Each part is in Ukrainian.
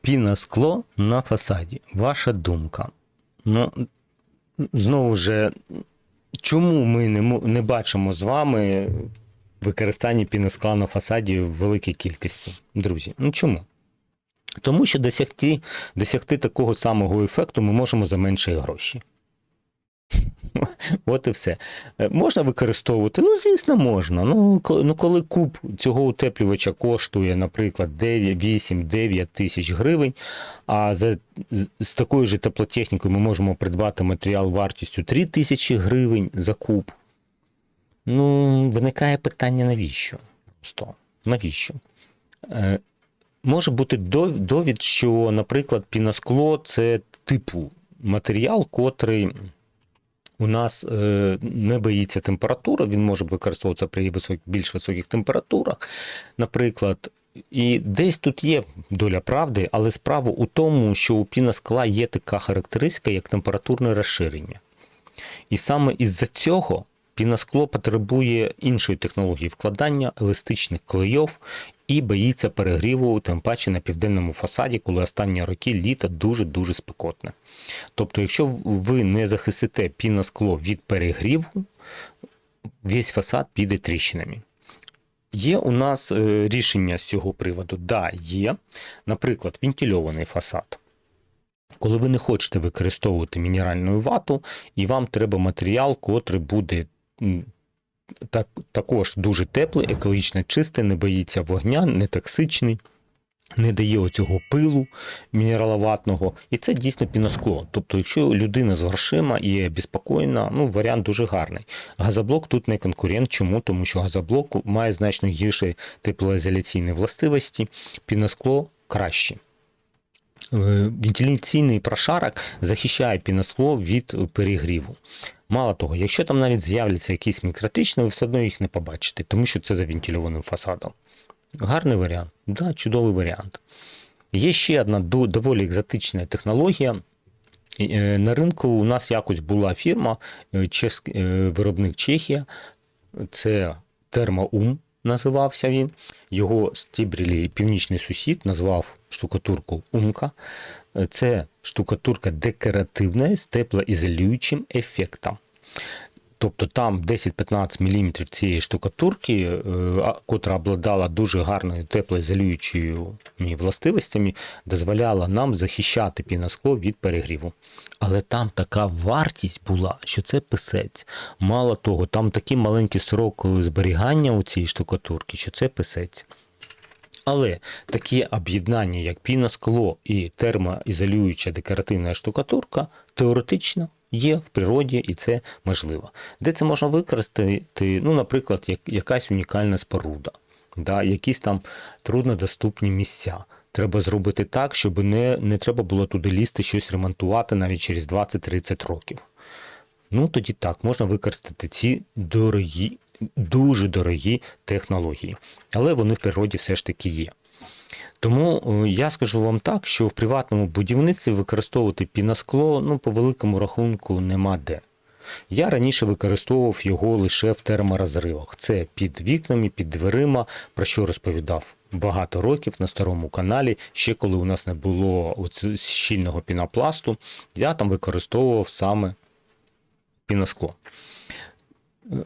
Піноскло на фасаді. Ваша думка. Ну, знову ж, чому ми не, не бачимо з вами використання піноскла на фасаді в великій кількості, друзі? Ну чому? Тому що досягти, досягти такого самого ефекту ми можемо за менші гроші. От і все. Е, Можна використовувати? Ну, звісно, можна. Ну, ну коли куб цього утеплювача коштує, наприклад, 8-9 тисяч гривень, а за, з- такою ж теплотехнікою ми можемо придбати матеріал вартістю 3 тисячі гривень за куб. Ну, виникає питання, навіщо? Просто навіщо? Е, може бути довід, що, наприклад, піноскло це типу матеріал, котрий у нас е, не боїться температури, він може використовуватися при висок, більш високих температурах, наприклад. І десь тут є доля правди, але справа у тому, що у піноскла є така характеристика, як температурне розширення. І саме із-за цього піноскло потребує іншої технології вкладання еластичних клейов і боїться перегріву, тим паче на південному фасаді, коли останні роки літо дуже-дуже спекотне. Тобто, якщо ви не захистите піноскло від перегріву, весь фасад піде тріщинами. Є у нас е, рішення з цього приводу? Да, є. Наприклад, вентильований фасад. Коли ви не хочете використовувати мінеральну вату, і вам треба матеріал, котрий буде так, також дуже теплий, екологічно чистий, не боїться вогня, не токсичний, не дає оцього пилу мінераловатного. І це дійсно піноскло. Тобто, якщо людина з грошима і є безпокійна, ну варіант дуже гарний. Газоблок тут не конкурент. Чому? Тому що газоблок має значно гірші теплоізоляційні властивості, піноскло краще. Е, Вентиляційний прошарок захищає піноскло від перегріву. Мало того, якщо там навіть з'являться якісь мікротичні, ви все одно їх не побачите, тому що це за вентильованим фасадом. Гарний варіант, да, чудовий варіант. Є ще одна доволі екзотична технологія. Е, На ринку у нас якось була фірма, е, виробник Чехія, це Термоум називався він. Його стібрілі північний сусід назвав штукатурку Умка. Це штукатурка декоративна з теплоізолюючим ефектом. Тобто там 10-15 мм цієї штукатурки, е, котра обладала дуже гарною теплоізолюючою властивостями, дозволяла нам захищати піноскло від перегріву. Але там така вартість була, що це писець. Мало того, там такий маленький срок зберігання у цій штукатурки, що це писець. Але такі об'єднання, як піноскло і термоізолююча декоративна штукатурка, теоретично є в природі і це можливо. Де це можна використати? Ну, наприклад, як, якась унікальна споруда, да, якісь там труднодоступні місця. Треба зробити так, щоб не, не треба було туди лізти щось ремонтувати навіть через 20-30 років. Ну, тоді так, можна використати ці дорогі, дуже дорогі технології. Але вони в природі все ж таки є. Тому е, я скажу вам так, що в приватному будівництві використовувати піноскло, ну, по великому рахунку, нема де. Я раніше використовував його лише в терморозривах. Це під вікнами, під дверима, про що розповідав багато років на старому каналі. Ще коли у нас не було щільного пінопласту, я там використовував саме піноскло.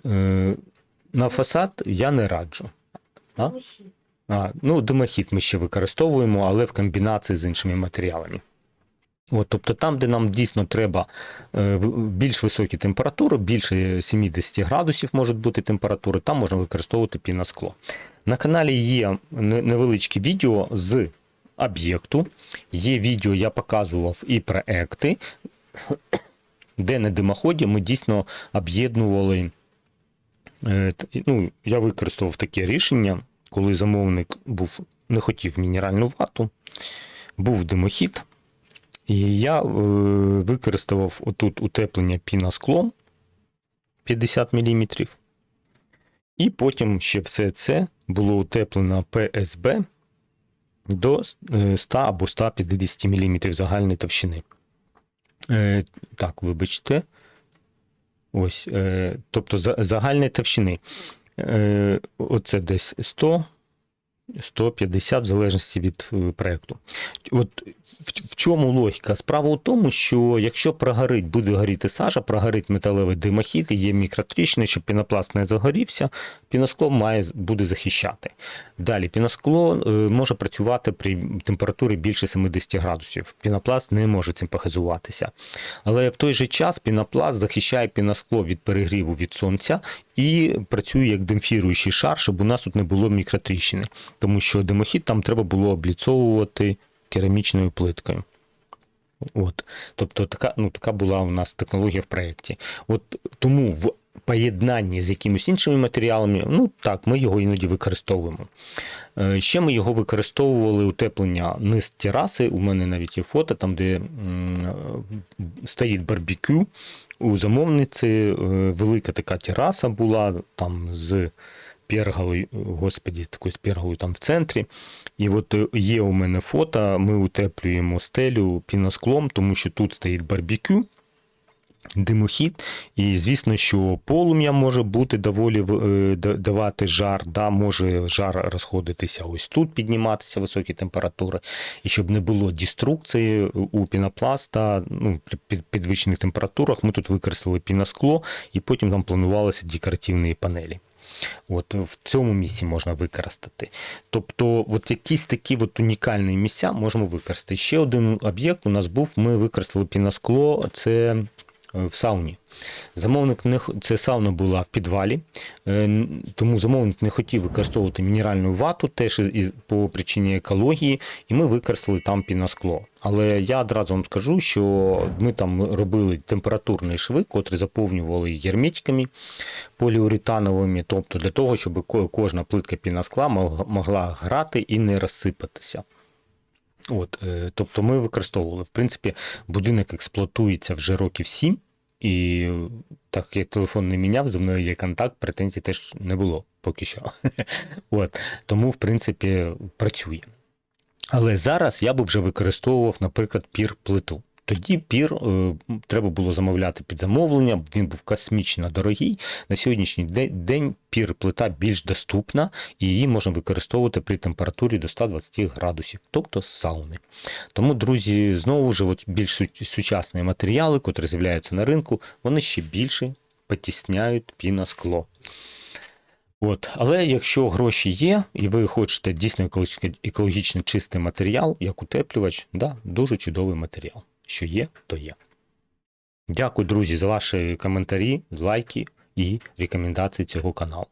Е, На фасад я не раджу. А? Ну, димохід ми ще використовуємо, але в комбінації з іншими матеріалами. От, тобто там, де нам дійсно треба е, більш високі температури, більше 70 градусів можуть бути температури, там можна використовувати піноскло. На каналі є не- невеличке відео з об'єкту. Є відео, я показував і проекти, де на димоході ми дійсно об'єднували. е, Ну, я використовував таке рішення, коли замовник був, не хотів мінеральну вату, був димохід. І я е, використовував отут утеплення піносклом 50 мм. І потім ще все це було утеплено ПСБ до е, 100 або 150 мм загальної товщини. Е, так, вибачте. Ось, е, тобто загальної товщини. Е, оце десь 100 150 в залежності від е, проекту. От в, чому логіка? Справа у тому, що якщо прогорить, буде горіти сажа, прогорить металевий димохід, і є мікротріщини, щоб пінопласт не загорівся, піноскло має буде захищати. Далі піноскло е, може працювати при температурі більше 70 градусів. Пінопласт не може цим похизуватися. Але в той же час пінопласт захищає піноскло від перегріву від сонця і працює як демпфіруючий шар, щоб у нас тут не було мікротріщини, тому що димохід там треба було обліцовувати керамічною плиткою. От. Тобто така, ну, така була у нас технологія в проєкті. Тому в поєднанні з якимись іншими матеріалами, ну так, ми його іноді використовуємо. Е, Ще ми його використовували утеплення низ тераси. У мене навіть є фото, там, де е, стоїть барбекю. У замовниці е, велика така тераса була там з перголою, господі, такою перголою там в центрі. І от е, є у мене фото, ми утеплюємо стелю піносклом, тому що тут стоїть барбекю, димохід, і звісно, що полум'я може бути доволі е, давати жар, да, може жар розходитися ось тут, підніматися високі температури. І щоб не було деструкції у пінопласта, ну, при підвищених температурах, ми тут використали піноскло, і потім там планувалися декоративні панелі. От в цьому місці можна використати. Тобто, от якісь такі от унікальні місця можемо використати. Ще один об'єкт у нас був: ми використали піноскло, це е, в сауні. Замовник не це сауна була в підвалі, е, тому замовник не хотів використовувати мінеральну вату, теж із по причині екології, і ми використали там піноскло. Але я одразу вам скажу, що ми там робили температурні шви, котрі заповнювали герметиками поліуретановими, тобто для того, щоб кожна плитка піноскла могла грати і не розсипатися. От, е, тобто ми використовували. В принципі, будинок експлуатується вже років 7, і так як телефон не міняв, зі мною є контакт, претензій теж не було поки що. От, тому, в принципі, працює. Але зараз я би вже використовував, наприклад, пір плиту. Тоді пір е, треба було замовляти під замовлення, він був космічно дорогий. На сьогоднішній де- день пір плита більш доступна, і її можна використовувати при температурі до 120 градусів, тобто сауни. Тому, друзі, знову ж більш сучасні матеріали, котрі з'являються на ринку, вони ще більше потісняють піноскло. От. Але якщо гроші є, і ви хочете дійсно екологічно чистий матеріал, як утеплювач, да, дуже чудовий матеріал. Що є, то є. Дякую, друзі, за ваші коментарі, лайки і рекомендації цього каналу.